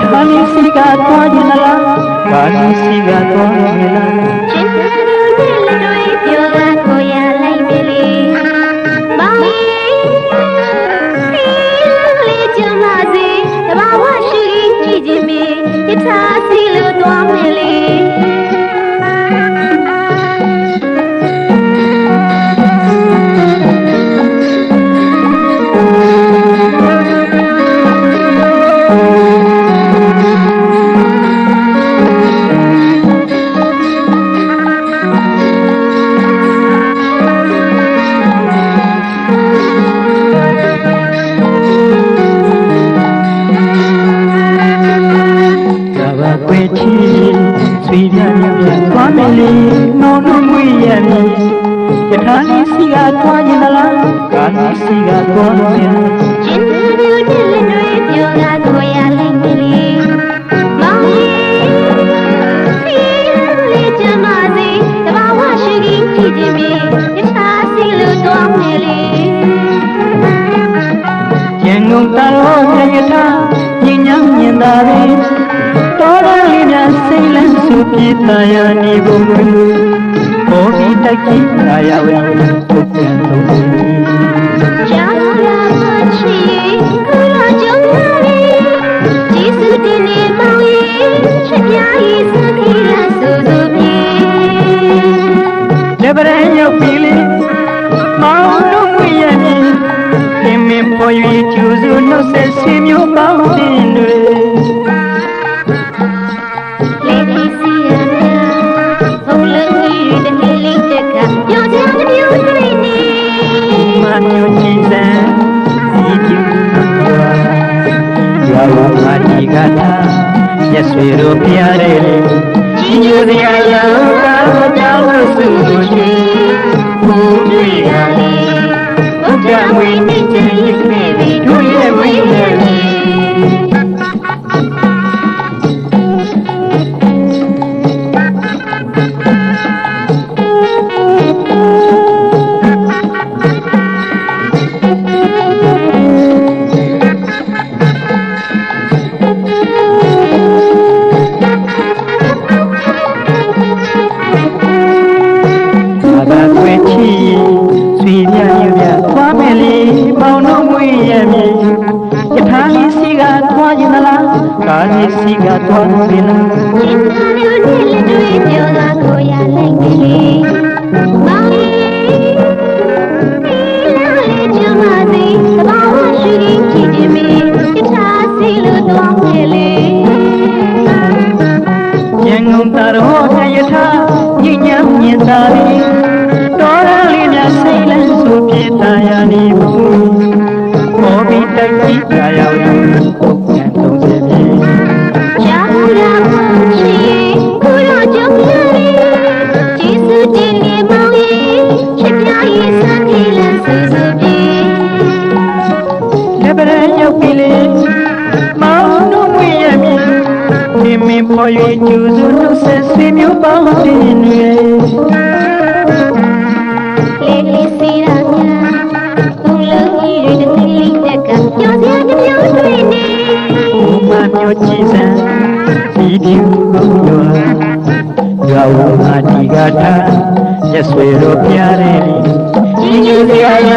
Kachani siga tuwa jinala, kachani siga tuwa jinala. ခွေဆွေပြမြပြသွားမလေးနှောနှွေရမည်ယထာလေးစီကသွားရင်လားကာလစီကသွားရင်ငုံတတော်မြယထာညဉ့်ညဉ့်မြင်သာရဲ့ Kitayani bumbu Kovita kitayawe Kukendu Jangan machi Kura jongani Jisu dini mawi Chakyai sakira suzubi Jabaranyo pili Maulu muyani Ime poyui chuzu No se simyo paudinwe သံဤပြုရာဝမာတိကတာမြတ်စွာဘုရားရဲ့ရှင်ကျူတရားရာ কালে শিগা ধরবে না ပရင်ရောက်ပြီလေမောင်နှုတ်မွေရဲ့မြင်မိမိပေါ်၍ကျူစုနှုတ်ဆက်ဆွေမျိုးပေါင်းစင်တွေလေလေစီရာညာဘုံလုံးကြီးတွေတသိလိတက်ကပြောစရာမပြောတွေ့နေဘုံမမျိုးချစ်စံဒီဒီဘုံတော်ရောဝါဒီကတာရက်ဆွေတို့ပြားတယ်ဒီညူတရားရ